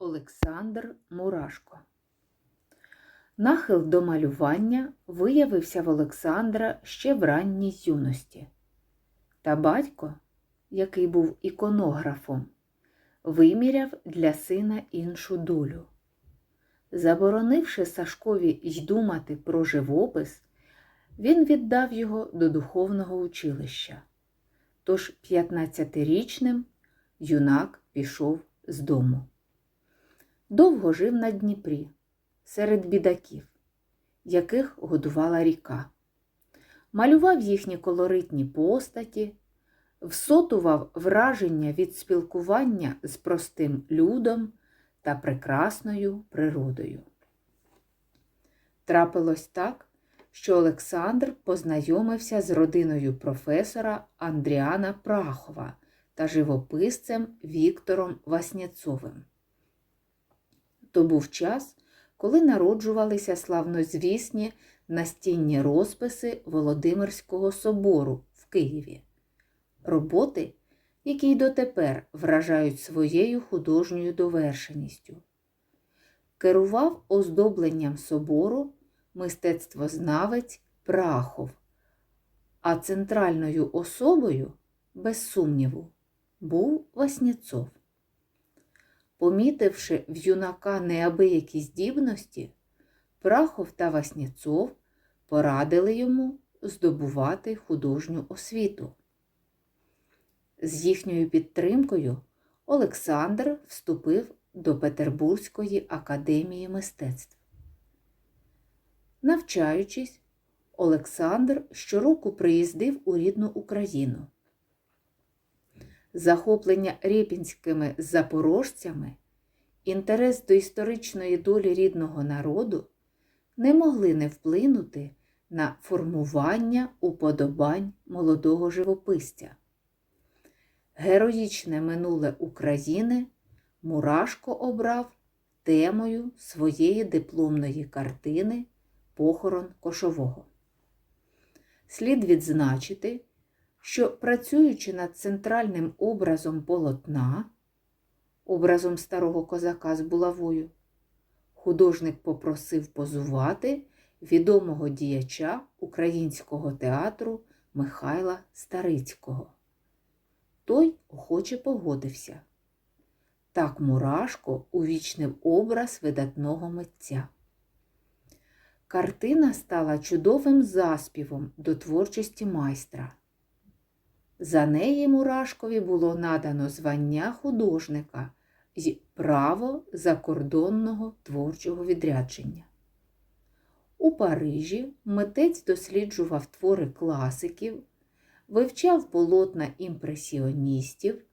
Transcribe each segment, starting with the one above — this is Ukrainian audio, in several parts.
Олександр Мурашко. Нахил до малювання виявився в Олександра ще в ранній юності. Та батько, який був іконографом, виміряв для сина іншу долю. Заборонивши Сашкові й думати про живопис, він віддав його до духовного училища. Тож 15-річним юнак пішов з дому. Довго жив на Дніпрі, серед бідаків, яких годувала ріка. Малював їхні колоритні постаті, всотував враження від спілкування з простим людом та прекрасною природою. Трапилось так, що Олександр познайомився з родиною професора Андріана Прахова та живописцем Віктором Васнєцовим. То був час, коли народжувалися славнозвісні настінні розписи Володимирського собору в Києві, роботи, які й дотепер вражають своєю художньою довершеністю. Керував оздобленням собору мистецтвознавець Прахов, а центральною особою, без сумніву, був Васнєцов. Помітивши в юнака неабиякі здібності, Прахов та Васнєцов порадили йому здобувати художню освіту. З їхньою підтримкою Олександр вступив до Петербурзької академії мистецтв. Навчаючись, Олександр щороку приїздив у рідну Україну. Захоплення рєпінськими запорожцями, інтерес до історичної долі рідного народу не могли не вплинути на формування уподобань молодого живописця. Героїчне минуле України Мурашко обрав темою своєї дипломної картини Похорон кошового. Слід відзначити, що працюючи над центральним образом полотна, образом старого козака з булавою, художник попросив позувати відомого діяча українського театру Михайла Старицького. Той охоче погодився. Так Мурашко увічнив образ видатного митця. Картина стала чудовим заспівом до творчості майстра. За неї Мурашкові було надано звання художника і право закордонного творчого відрядження. У Парижі митець досліджував твори класиків, вивчав полотна імпресіоністів.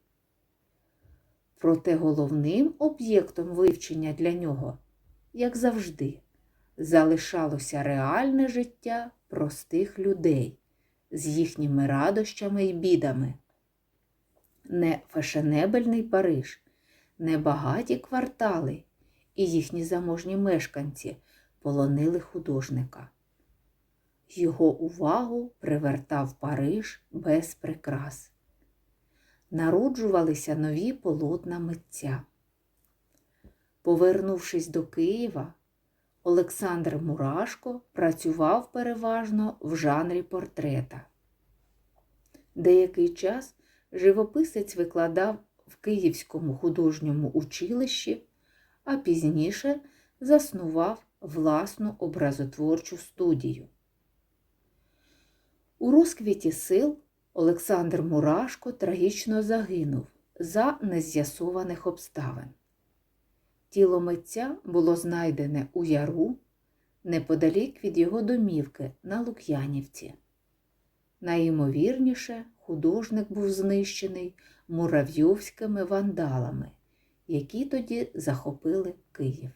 Проте головним об'єктом вивчення для нього, як завжди, залишалося реальне життя простих людей з їхніми радощами і бідами. Не фешенебельний Париж, не багаті квартали і їхні заможні мешканці полонили художника. Його увагу привертав Париж без прикрас. Народжувалися нові полотна митця. Повернувшись до Києва, Олександр Мурашко працював переважно в жанрі портрета. Деякий час живописець викладав в Київському художньому училищі, а пізніше заснував власну образотворчу студію. У розквіті сил Олександр Мурашко трагічно загинув за нез'ясованих обставин. Тіло митця було знайдене у яру неподалік від його домівки на Лук'янівці. Найімовірніше, художник був знищений муравйовськими вандалами, які тоді захопили Київ.